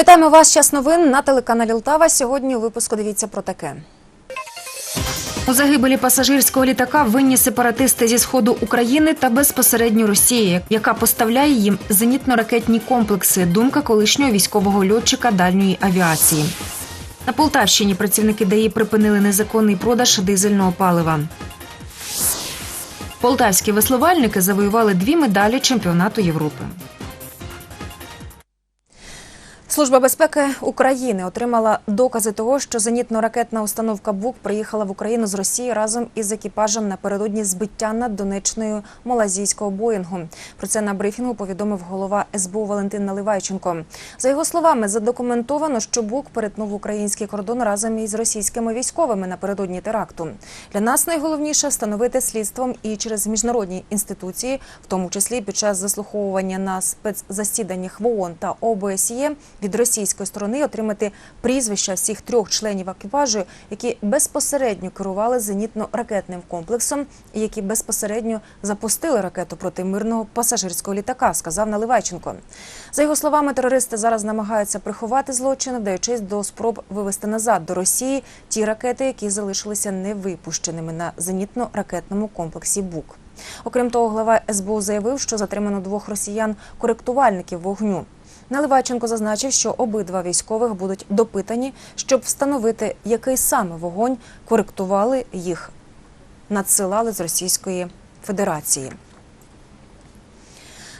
Вітаємо вас. Час новин на телеканалі Лтава. Сьогодні у випуску дивіться про таке. У загибелі пасажирського літака винні сепаратисти зі сходу України та безпосередньо Росії, яка поставляє їм зенітно-ракетні комплекси. Думка колишнього військового льотчика дальньої авіації. На Полтавщині працівники ДАІ припинили незаконний продаж дизельного палива. Полтавські веслувальники завоювали дві медалі чемпіонату Європи. Служба безпеки України отримала докази того, що зенітно-ракетна установка БУК приїхала в Україну з Росії разом із екіпажем напередодні збиття над Донечною малазійського Боїнгу. Про це на брифінгу повідомив голова СБУ Валентин Наливайченко. За його словами, задокументовано, що БУК перетнув український кордон разом із російськими військовими напередодні теракту. Для нас найголовніше встановити слідством і через міжнародні інституції, в тому числі під час заслуховування на спецзасіданнях в ООН та ОБСЄ, від російської сторони отримати прізвища всіх трьох членів екіпажу, які безпосередньо керували зенітно-ракетним комплексом і які безпосередньо запустили ракету проти мирного пасажирського літака, сказав Наливайченко. За його словами, терористи зараз намагаються приховати злочин, вдаючись до спроб вивести назад до Росії ті ракети, які залишилися невипущеними на зенітно-ракетному комплексі БУК. Окрім того, глава СБУ заявив, що затримано двох росіян-коректувальників вогню. Наливайченко зазначив, що обидва військових будуть допитані, щоб встановити, який саме вогонь коректували їх, надсилали з Російської Федерації.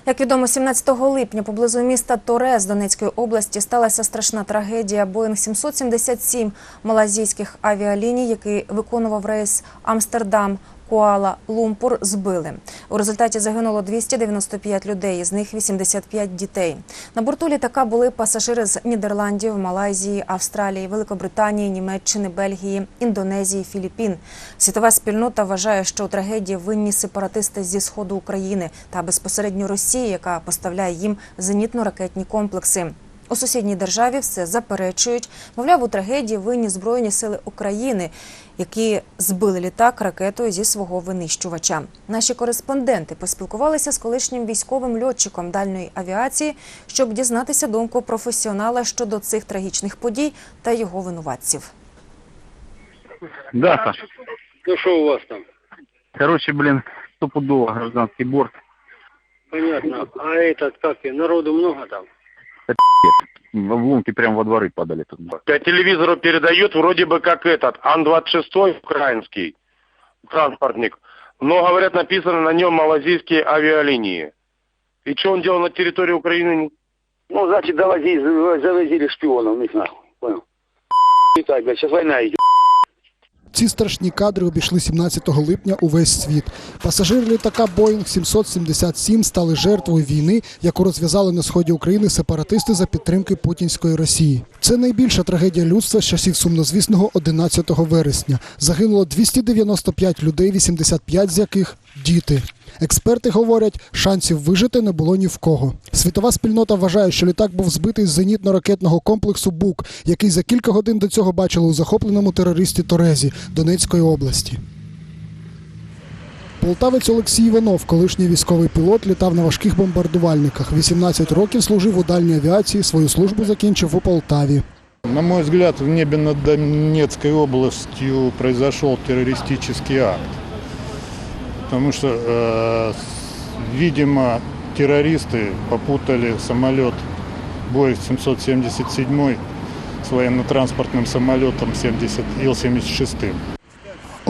Як відомо, 17 липня поблизу міста Торез Донецької області сталася страшна трагедія. Боїнг 777 малазійських авіаліній, який виконував рейс Амстердам. Куала Лумпур збили. У результаті загинуло 295 людей, з них 85 дітей. На борту літака були пасажири з Нідерландів, Малайзії, Австралії, Великобританії, Німеччини, Бельгії, Індонезії, Філіппін. Світова спільнота вважає, що у трагедії винні сепаратисти зі сходу України та безпосередньо Росії, яка поставляє їм зенітно-ракетні комплекси. У сусідній державі все заперечують. Мовляв, у трагедії винні Збройні сили України, які збили літак ракетою зі свого винищувача. Наші кореспонденти поспілкувалися з колишнім військовим льотчиком дальньої авіації, щоб дізнатися думку професіонала щодо цих трагічних подій та його винуватців. Да, Саша. Ну что у вас там? Короче, блин, стопудово гражданский борт. Понятно. А этот, как и, народу много там? В обломки прямо во дворы падали тут. По телевизору передают вроде бы как этот, Ан-26 украинский транспортник. Но, говорят, написано на нем малазийские авиалинии. И что он делал на территории Украины? Ну, значит, завозили, завозили шпионов, не знаю. Понял? И так, блядь, сейчас война идет. Ці страшні кадри обійшли 17 липня увесь світ. Пасажири літака Боїнг 777 стали жертвою війни, яку розв'язали на сході України сепаратисти за підтримки путінської Росії. Це найбільша трагедія людства з часів сумнозвісного 11 вересня. Загинуло 295 людей, 85 з яких діти. Експерти говорять, шансів вижити не було ні в кого. Світова спільнота вважає, що літак був збитий з зенітно-ракетного комплексу БУК, який за кілька годин до цього бачили у захопленому терористі Торезі Донецької області. Полтавець Олексій Іванов, колишній військовий пілот, літав на важких бомбардувальниках. 18 років служив у дальній авіації. Свою службу закінчив у Полтаві. На мой взгляд, в небе над Донецкой областью произошел террористический акт Потому что, э, видимо, террористы попутали самолет Боинг 777 с военно-транспортным самолетом 70 Ил-76.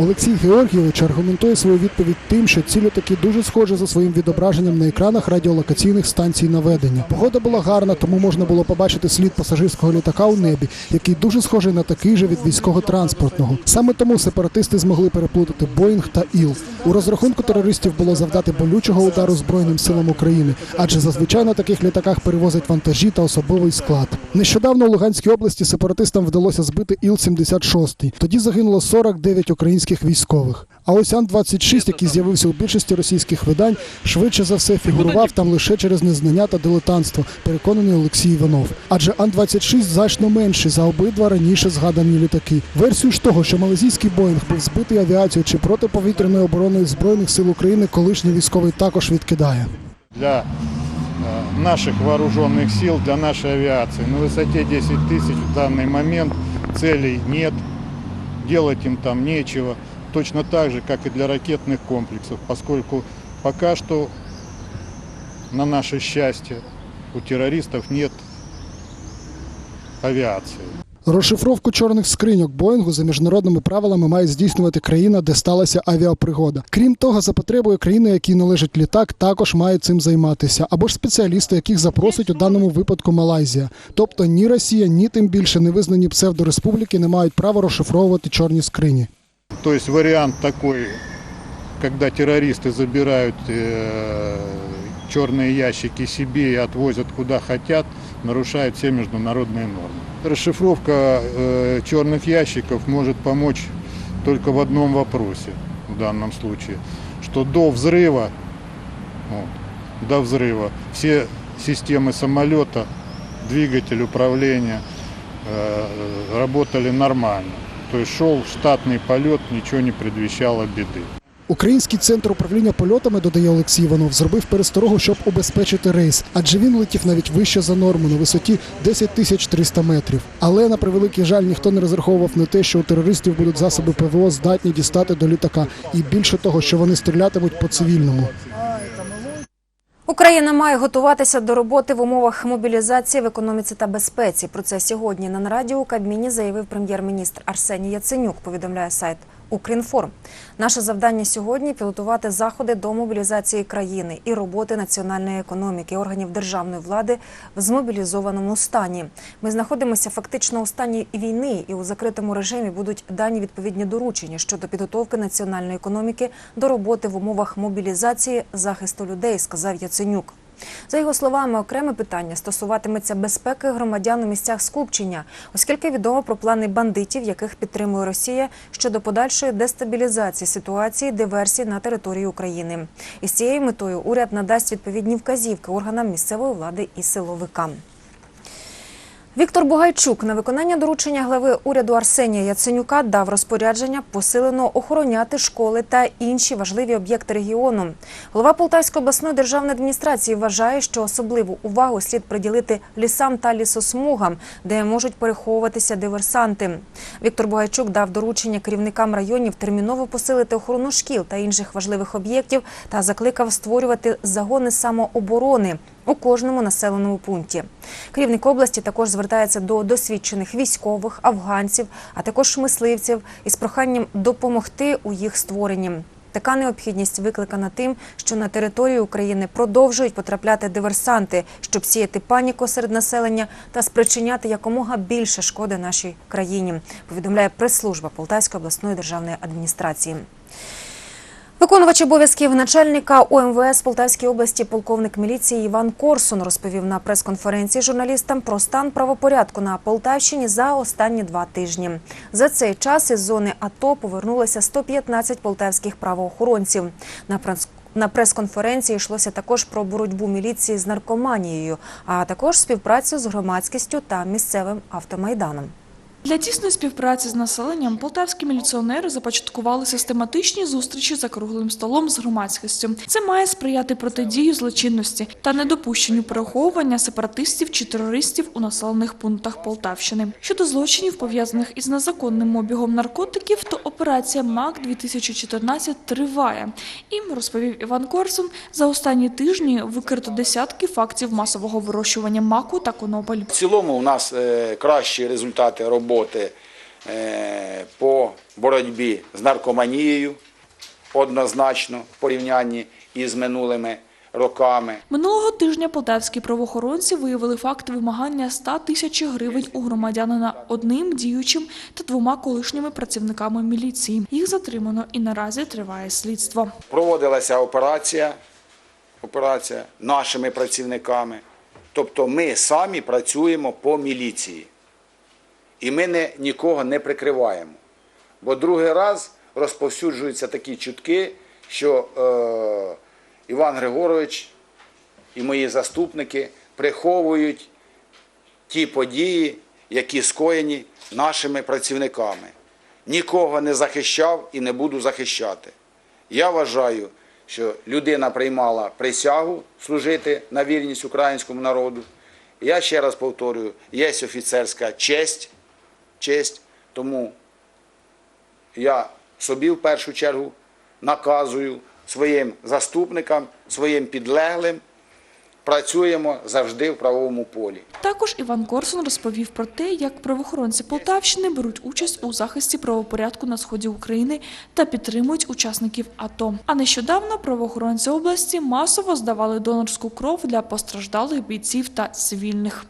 Олексій Георгійович аргументує свою відповідь тим, що ці літаки дуже схожі за своїм відображенням на екранах радіолокаційних станцій наведення. Погода була гарна, тому можна було побачити слід пасажирського літака у небі, який дуже схожий на такий же від військово-транспортного. Саме тому сепаратисти змогли переплутати Боїнг та Іл. У розрахунку терористів було завдати болючого удару Збройним силам України, адже зазвичай на таких літаках перевозять вантажі та особовий склад. Нещодавно у Луганській області сепаратистам вдалося збити Іл-76. Тоді загинуло 49 українських військових. А ось Ан-26, який з'явився у більшості російських видань, швидше за все фігурував там лише через незнання та дилетантство, переконаний Олексій Іванов. Адже Ан-26 значно менший за обидва раніше згадані літаки. Версію ж того, що малазійський Боїнг був збитий авіацією чи протиповітряною обороною збройних сил України, колишній військовий також відкидає. Для э, наших вооруженных сил, для нашей авиации. На высоте 10 тысяч в данный момент целей нет, Делать им там нечего. Точно так же, как и для ракетных комплексов, поскольку пока что, на наше счастье, у террористов нет авиации. Розшифровку чорних скриньок Боїнгу за міжнародними правилами має здійснювати країна, де сталася авіапригода. Крім того, за потребою країни, якій належить літак, також має цим займатися, або ж спеціалісти, яких запросить у даному випадку Малайзія. Тобто ні Росія, ні тим більше невизнані псевдореспубліки не мають права розшифровувати чорні скрині. То есть вариант такой, когда террористы забирают э, черные ящики себе и отвозят куда хотят, нарушает все международные нормы. Расшифровка э, черных ящиков может помочь только в одном вопросе в данном случае, что до взрыва, вот, до взрыва все системы самолета, двигатель управления э, работали нормально. То есть шел штатный полет, ничего не предвещало беды. Український центр управління польотами, додає Олексій Іванов, зробив пересторогу, щоб убезпечити рейс, адже він летів навіть вище за норму на висоті 10 тисяч 300 метрів. Але на превеликий жаль, ніхто не розраховував на те, що у терористів будуть засоби ПВО здатні дістати до літака, і більше того, що вони стрілятимуть по цивільному. Україна має готуватися до роботи в умовах мобілізації в економіці та безпеці. Про це сьогодні на нараді у Кабміні заявив прем'єр-міністр Арсеній Яценюк. Повідомляє сайт Укрінформ. Наше завдання сьогодні підготувати заходи до мобілізації країни і роботи національної економіки, органів державної влади в змобілізованому стані. Ми знаходимося фактично у стані війни, і у закритому режимі будуть дані відповідні доручення щодо підготовки національної економіки до роботи в умовах мобілізації захисту людей, сказав Яценюк. За його словами, окреме питання стосуватиметься безпеки громадян у місцях скупчення, оскільки відомо про плани бандитів, яких підтримує Росія щодо подальшої дестабілізації ситуації диверсій на території України. І з цією метою уряд надасть відповідні вказівки органам місцевої влади і силовикам. Віктор Бугайчук на виконання доручення глави уряду Арсенія Яценюка дав розпорядження посилено охороняти школи та інші важливі об'єкти регіону. Голова Полтавської обласної державної адміністрації вважає, що особливу увагу слід приділити лісам та лісосмугам, де можуть переховуватися диверсанти. Віктор Бугайчук дав доручення керівникам районів терміново посилити охорону шкіл та інших важливих об'єктів та закликав створювати загони самооборони у кожному населеному пункті. Керівник області також звертається до досвідчених військових, афганців, а також мисливців із проханням допомогти у їх створенні. Така необхідність викликана тим, що на територію України продовжують потрапляти диверсанти, щоб сіяти паніку серед населення та спричиняти якомога більше шкоди нашій країні. Повідомляє прес-служба Полтавської обласної державної адміністрації. Виконувач обов'язків начальника ОМВС Полтавської області полковник міліції Іван Корсун розповів на прес-конференції журналістам про стан правопорядку на Полтавщині за останні два тижні. За цей час із зони АТО повернулося 115 полтавських правоохоронців. На прес- на прес-конференції йшлося також про боротьбу міліції з наркоманією, а також співпрацю з громадськістю та місцевим автомайданом. Для тісної співпраці з населенням полтавські міліціонери започаткували систематичні зустрічі за круглим столом з громадськістю. Це має сприяти протидії злочинності та недопущенню переховування сепаратистів чи терористів у населених пунктах Полтавщини. Щодо злочинів пов'язаних із незаконним обігом наркотиків, то операція МАК 2014 триває. І розповів Іван Корсун, за останні тижні викрито десятки фактів масового вирощування маку та конопель. В цілому у нас е, кращі результати роботи е, по боротьбі з наркоманією однозначно в порівнянні із минулими роками. Минулого тижня полтавські правоохоронці виявили факт вимагання 100 тисяч гривень у громадянина одним діючим та двома колишніми працівниками міліції. Їх затримано і наразі триває слідство. Проводилася операція, операція нашими працівниками. Тобто ми самі працюємо по міліції. І ми не, нікого не прикриваємо. Бо другий раз розповсюджуються такі чутки, що е, Іван Григорович і мої заступники приховують ті події, які скоєні нашими працівниками. Нікого не захищав і не буду захищати. Я вважаю, що людина приймала присягу служити на вірність українському народу. Я ще раз повторюю, є офіцерська честь, честь, тому я собі в першу чергу наказую своїм заступникам, своїм підлеглим. Працюємо завжди в правовому полі. Також Іван Корсун розповів про те, як правоохоронці Полтавщини беруть участь у захисті правопорядку на сході України та підтримують учасників АТО. А нещодавно правоохоронці області масово здавали донорську кров для постраждалих бійців та цивільних.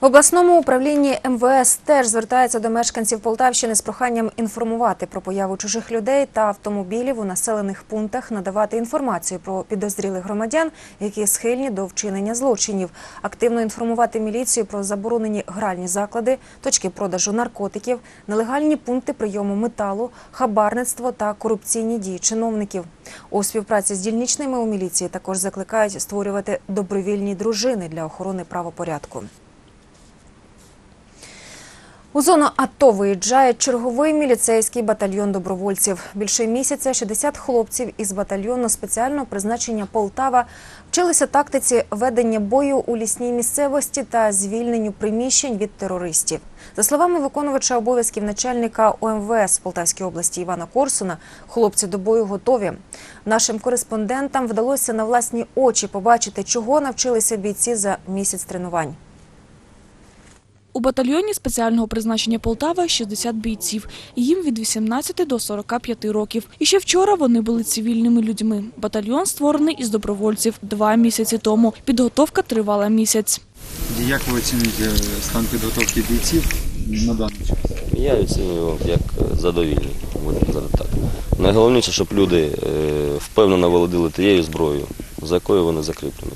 В обласному управлінні МВС теж звертається до мешканців Полтавщини з проханням інформувати про появу чужих людей та автомобілів у населених пунктах, надавати інформацію про підозрілих громадян, які схильні до вчинення злочинів, активно інформувати міліцію про заборонені гральні заклади, точки продажу наркотиків, нелегальні пункти прийому металу, хабарництво та корупційні дії чиновників. У співпраці з дільничними у міліції також закликають створювати добровільні дружини для охорони правопорядку. У зону АТО виїжджає черговий міліцейський батальйон добровольців. Більше місяця 60 хлопців із батальйону спеціального призначення Полтава вчилися тактиці ведення бою у лісній місцевості та звільненню приміщень від терористів. За словами виконувача обов'язків начальника ОМВС Полтавської області Івана Корсуна, хлопці до бою готові. Нашим кореспондентам вдалося на власні очі побачити, чого навчилися бійці за місяць тренувань. У батальйоні спеціального призначення Полтава 60 бійців. Їм від 18 до 45 років. І ще вчора вони були цивільними людьми. Батальйон створений із добровольців два місяці тому. Підготовка тривала місяць. Як ви оцінюєте стан підготовки бійців на даний час? Я оцінюю як е, задовільний, так. Найголовніше, щоб люди е, впевнено володіли тією зброєю, за якою вони закріплені.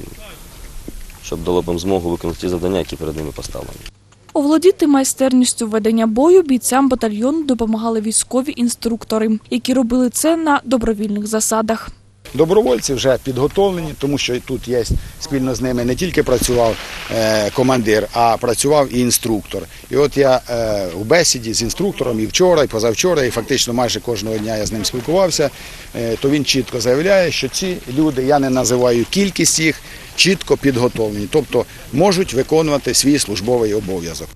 Щоб дало б їм змогу виконати ті завдання, які перед ними поставлені. Оволодіти майстерністю ведення бою бійцям батальйону допомагали військові інструктори, які робили це на добровільних засадах. Добровольці вже підготовлені, тому що тут є спільно з ними не тільки працював е, командир, а працював і інструктор. І от я е, у бесіді з інструктором і вчора, і позавчора, і фактично майже кожного дня я з ним спілкувався, е, то він чітко заявляє, що ці люди, я не називаю кількість їх, чітко підготовлені, тобто можуть виконувати свій службовий обов'язок.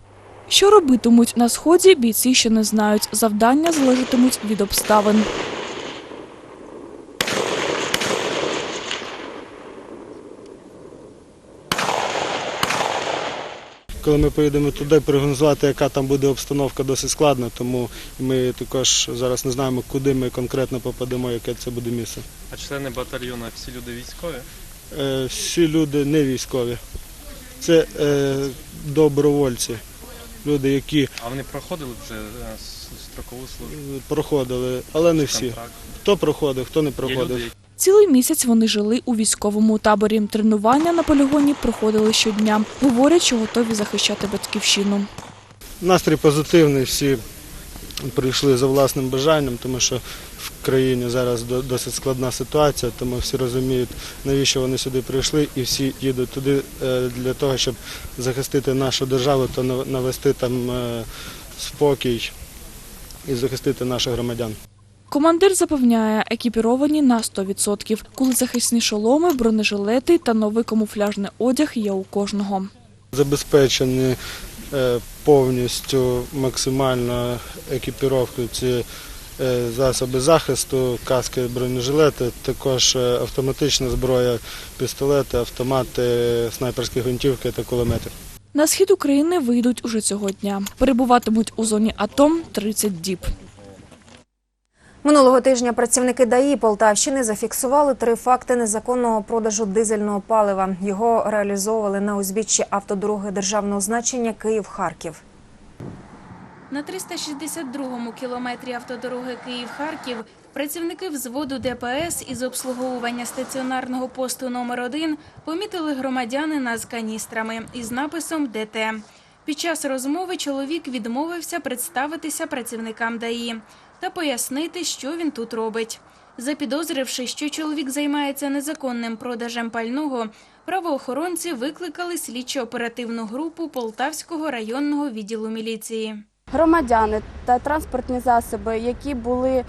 Що робитимуть на сході, бійці ще не знають. Завдання залежатимуть від обставин. Коли ми поїдемо туди, прогнозувати, яка там буде обстановка, досить складно, тому ми також зараз не знаємо, куди ми конкретно попадемо, яке це буде місце. А члени батальйону всі люди військові? Е, Всі люди не військові, це е, добровольці, люди, які А вони проходили вже е, строкову службу? проходили, але не всі. Хто проходив, хто не проходив. Цілий місяць вони жили у військовому таборі. Тренування на полігоні проходили щодня. Говорять, що готові захищати батьківщину. Настрій позитивний, всі прийшли за власним бажанням, тому що в країні зараз до- досить складна ситуація, тому всі розуміють, навіщо вони сюди прийшли, і всі їдуть туди е, для того, щоб захистити нашу державу та навести там е, спокій і захистити наших громадян. Командир запевняє, екіпіровані на 100%. Кулезахисні шоломи, бронежилети та новий камуфляжний одяг є у кожного. Забезпечені е, повністю максимально екіпіровкою ці засоби захисту, каски, бронежилети, також е, автоматична зброя, пістолети, автомати, снайперські гвинтівки та кулемети. На схід України вийдуть уже цього дня. Перебуватимуть у зоні АТО 30 діб. Минулого тижня працівники ДАІ Полтавщини зафіксували три факти незаконного продажу дизельного палива. Його реалізовували на узбіччі автодороги державного значення Київ-Харків. На 362-му кілометрі автодороги Київ-Харків працівники взводу ДПС із обслуговування стаціонарного посту номер 1 помітили громадянина з каністрами із написом ДТ. Під час розмови чоловік відмовився представитися працівникам ДАІ та пояснити, що він тут робить. Запідозривши, що чоловік займається незаконним продажем пального, правоохоронці викликали слідчо-оперативну групу Полтавського районного відділу міліції. Громадяни та транспортні засоби, які були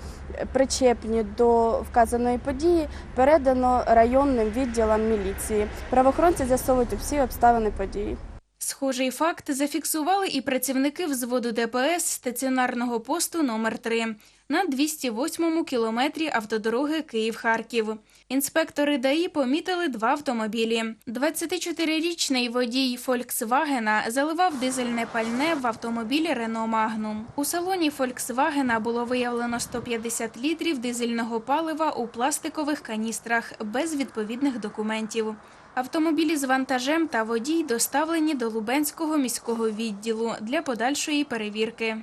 причепні до вказаної події, передано районним відділам міліції. Правоохоронці з'ясовують всі обставини події. Схожий факт зафіксували і працівники взводу ДПС стаціонарного посту номер 3 на 208-му кілометрі автодороги Київ-Харків. Інспектори ДАІ помітили два автомобілі. 24-річний водій Фольксвагена заливав дизельне пальне в автомобіль Рено Магнум. У салоні Фольксвагена було виявлено 150 літрів дизельного палива у пластикових каністрах без відповідних документів. Автомобілі з вантажем та водій доставлені до Лубенського міського відділу для подальшої перевірки.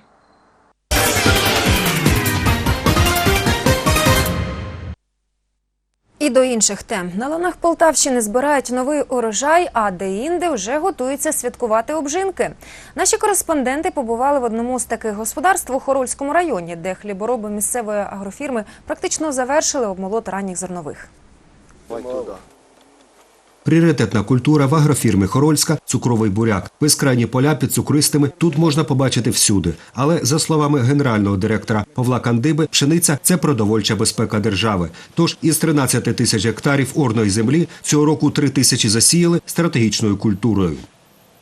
І до інших тем на ланах Полтавщини збирають новий урожай, а деінде вже готуються святкувати обжинки. Наші кореспонденти побували в одному з таких господарств у Хорольському районі, де хлібороби місцевої агрофірми практично завершили обмолот ранніх зернових. Пріоритетна культура в агрофірми Хорольська цукровий буряк. Безкрайні поля під цукристими тут можна побачити всюди. Але за словами генерального директора Павла Кандиби, пшениця це продовольча безпека держави. Тож із 13 тисяч гектарів орної землі цього року 3 тисячі засіяли стратегічною культурою.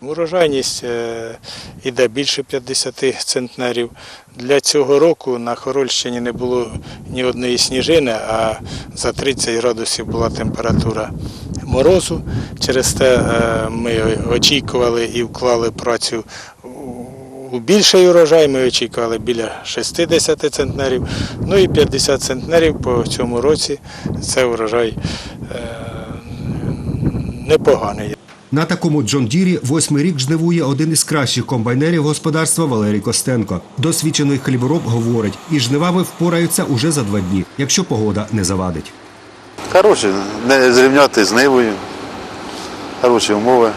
Урожайність е, іде більше 50 центнерів. Для цього року на Хорольщині не було ні одної сніжини, а за 30 градусів була температура морозу. Через те е, ми очікували і вклали працю у більший урожай. Ми очікували біля 60 центнерів. Ну і 50 центнерів по цьому році це урожай е, непоганий. На такому Джон Дірі восьмий рік жнивує один із кращих комбайнерів господарства Валерій Костенко. Досвідчений хлібороб говорить, із жнивами впораються уже за два дні, якщо погода не завадить. Хороші, не зрівняти з нивою. Хороші умови.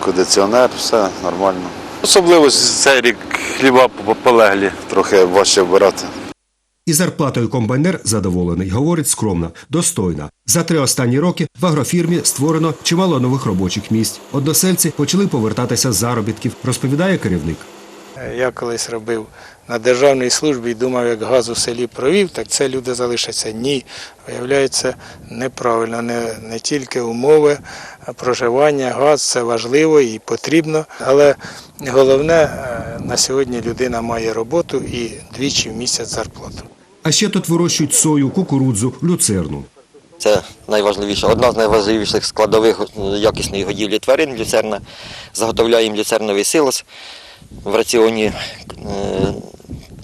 Кондиціонер, все нормально. Особливо цей рік хліба полеглі, трохи важче вбирати. І зарплатою комбайнер задоволений, говорить скромно, достойна. За три останні роки в агрофірмі створено чимало нових робочих місць. Односельці почали повертатися з заробітків, розповідає керівник. Я колись робив на державній службі і думав, як газ у селі провів, так це люди залишаться. Ні, виявляється неправильно. Не, не тільки умови проживання, газ це важливо і потрібно, але головне е, на сьогодні людина має роботу і двічі в місяць зарплату. А ще тут вирощують сою, кукурудзу, люцерну. Це найважливіше, одна з найважливіших складових е, якісної годівлі тварин люцерна. Заготовляємо люцерновий силос в раціоні е,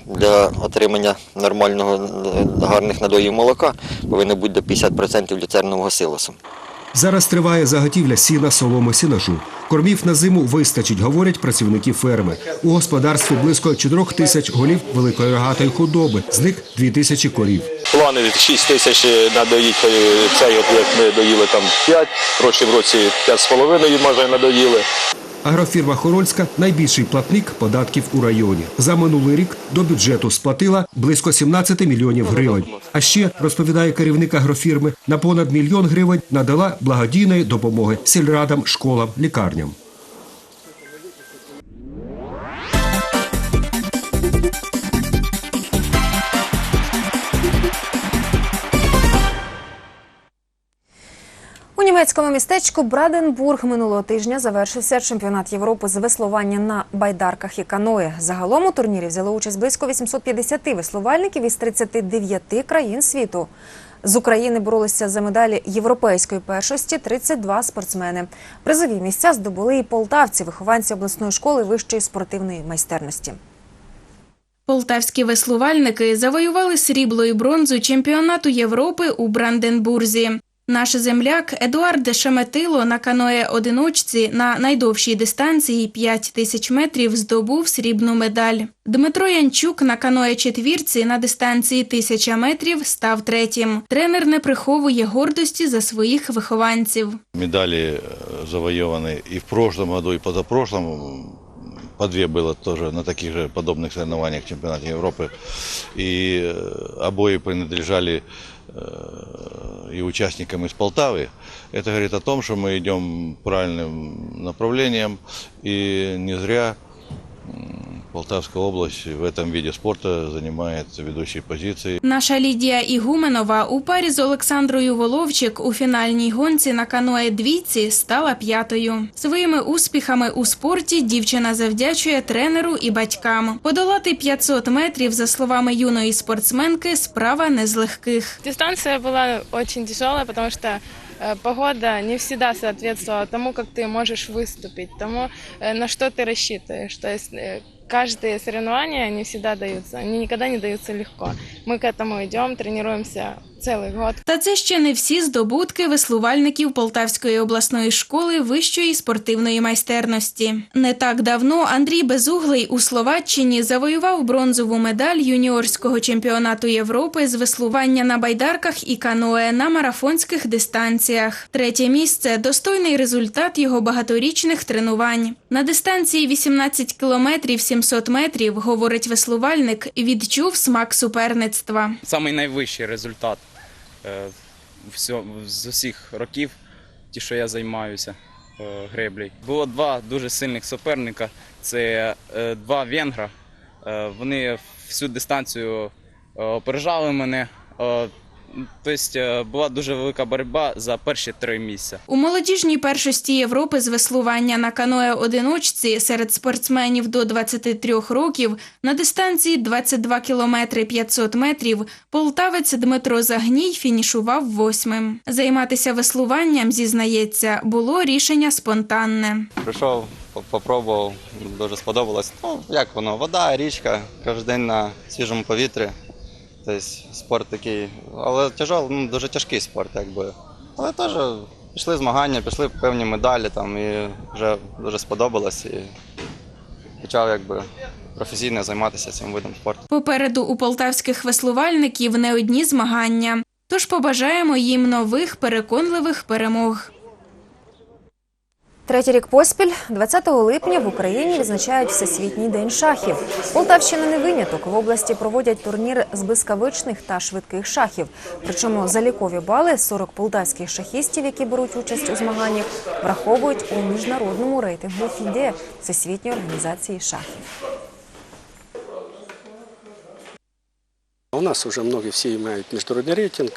для отримання нормального е, гарних надоїв молока повинно бути до 50% люцернового силосу. Зараз триває заготівля сіна, соломи, сінажу. Кормів на зиму вистачить, говорять працівники ферми. У господарстві близько 4 тисяч голів великої рогатої худоби, з них 2 тисячі корів. Плани 6 тисяч надоїть е, цей, от ми доїли там 5, в році 5,5 майже надоїли. Агрофірма Хорольська найбільший платник податків у районі. За минулий рік до бюджету сплатила близько 17 мільйонів гривень. А ще розповідає керівник агрофірми, на понад мільйон гривень надала благодійної допомоги сільрадам, школам, лікарням. У німецькому містечку Браденбург минулого тижня завершився чемпіонат Європи з веслування на байдарках і каное. Загалом у турнірі взяли участь близько 850 веслувальників із 39 країн світу. З України боролися за медалі європейської першості 32 спортсмени. Призові місця здобули і полтавці, вихованці обласної школи вищої спортивної майстерності. Полтавські веслувальники завоювали срібло і бронзу чемпіонату Європи у Бранденбурзі. Наш земляк Едуард Шеметило на каное одиночці на найдовшій дистанції 5 тисяч метрів здобув срібну медаль. Дмитро Янчук на каное четвірці на дистанції тисяча метрів став третім. Тренер не приховує гордості за своїх вихованців. Медали э, завоеваны и в прошлом году, и позапрошлом. По две было тоже на таких же подобных соревнованиях в чемпионате Европы. И э, обои принадлежали э, и участникам из Полтавы. Это говорит о том, что мы идем правильным направлением и не зря Полтавская область в этом виде спорта занимает ведущие позиции. Наша Лідія Ігуменова у парі з Олександрою Воловчик у фінальній гонці на каное двійці стала п'ятою. Своїми успіхами у спорті дівчина завдячує тренеру і батькам. Подолати 500 метрів, за словами юної спортсменки, справа не з легких. Дистанция была очень тяжелая, потому что э, погода не всегда соответствовала тому, как ты можешь выступить, тому, э, на что ты рассчитываешь. То есть э, каждые соревнования не всегда даются, они никогда не даются легко. Мы к этому идем, тренируемся целый год. та це ще не всі здобутки веслувальників Полтавської обласної школи вищої спортивної майстерності. Не так давно Андрій Безуглий у Словаччині завоював бронзову медаль юніорського чемпіонату Європи з веслування на байдарках і каное на марафонських дистанціях. Третє місце достойний результат його багаторічних тренувань. На дистанції 18 кілометрів 700 метрів, говорить веслувальник, відчув смак суперництва. Самий найвищий результат з усіх років, ті, що я займаюся греблі. греблею. Було два дуже сильних суперника. Це е, два венгра. Е, Вони всю дистанцію е, опережали мене. Тобто е, була дуже велика боротьба за перші три місця. У молодіжній першості Європи з веслування на каное одиночці серед спортсменів до 23 років на дистанції 22 кілометри 500 метрів полтавець Дмитро Загній фінішував восьмим. Займатися веслуванням, зізнається, було рішення спонтанне. Прийшов, по- попробував, дуже сподобалось. Ну, як воно, вода, річка, кожен день на свіжому повітрі. Тобто спорт такий, але тяжелий, ну, дуже тяжкий спорт, якби. Але теж пішли змагання, пішли певні медалі там і вже дуже сподобалось і почав якби професійно займатися цим видом спорту. Попереду у полтавських веслувальників не одні змагання. Тож побажаємо їм нових переконливих перемог. Третій рік поспіль, 20 липня в Україні відзначають Всесвітній день шахів. Полтавщина не виняток. В області проводять турнір з блискавичних та швидких шахів. Причому залікові бали 40 полтавських шахістів, які беруть участь у змаганнях, враховують у міжнародному рейтингу ФІДЕ Всесвітньої організації шахів. У нас уже многие все имеют международный рейтинг.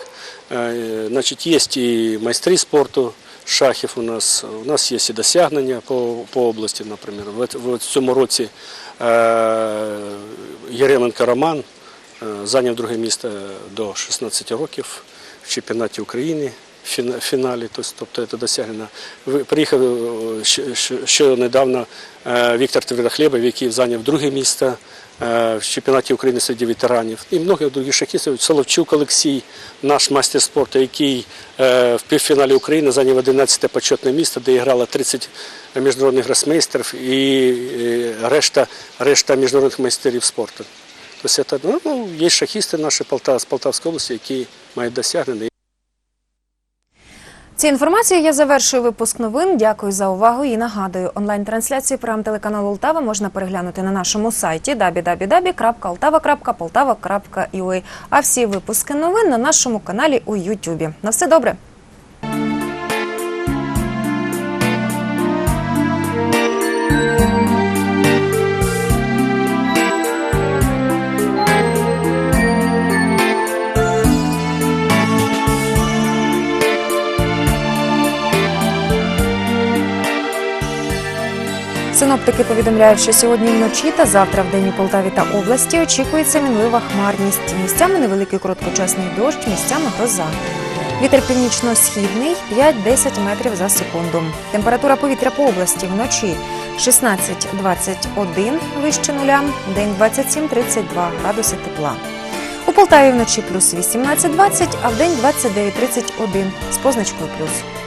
Э, Значит, есть и майстри спорту шахів у нас. У нас є і досягнення по, по області, наприклад. В, в цьому році е, Єременко Роман е, зайняв друге місце до 16 років в чемпіонаті України в фіналі, тобто, тобто це досягнення. Приїхав е, ще, недавно е, Віктор Твердохлєбов, який зайняв друге місце в чемпіонаті України серед ветеранів. І багато других шахістів. Соловчук Олексій, наш майстер спорту, який е, в півфіналі України зайняв 11 почетне місце, де грало 30 міжнародних гросмейстерів і е, решта, решта міжнародних майстерів спорту. Тобто ну, ну, є шахісти наші з Полтавської області, які мають досягнення. Цією інформації я завершую випуск новин. Дякую за увагу і нагадую, онлайн-трансляцію програм телеканалу Олтава можна переглянути на нашому сайті www.oltava.poltava.ua, а всі випуски новин на нашому каналі у Ютубі. На все добре! Синоптики повідомляють, що сьогодні вночі та завтра в день у Полтаві та області очікується мінлива хмарність. Місцями невеликий короткочасний дощ, місцями гроза. Вітер північно-східний 5-10 метрів за секунду. Температура повітря по області вночі 16-21 вище нуля, день 27-32 градуси тепла. У Полтаві вночі плюс 18-20, а в день 29-31 з позначкою плюс.